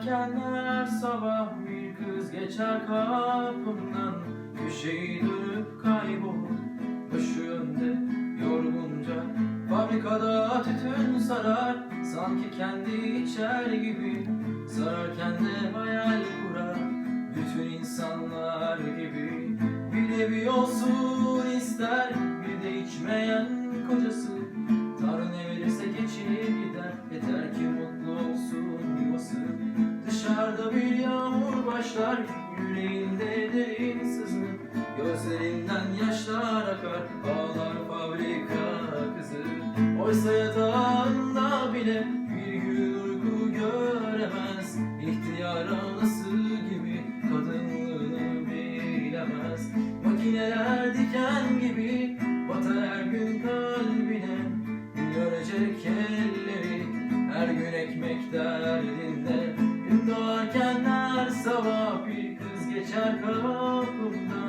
doğarken her sabah bir kız geçer kapımdan. Köşeyi dönüp kaybolur başı yorgunca. Fabrikada tütün sarar sanki kendi içer gibi. Sararken de hayal kurar bütün insanlar gibi. Bir evi olsun ister yağmur başlar Yüreğinde derin sızı Gözlerinden yaşlar akar Ağlar fabrika kızı. Oysa yatağında bile Bir gün uyku göremez İhtiyar anası gibi Kadınlığını bilemez. Makineler diken gibi Batar her gün kalbine Görecek elleri Her gün ekmek derdinde Kız geçer kapımdan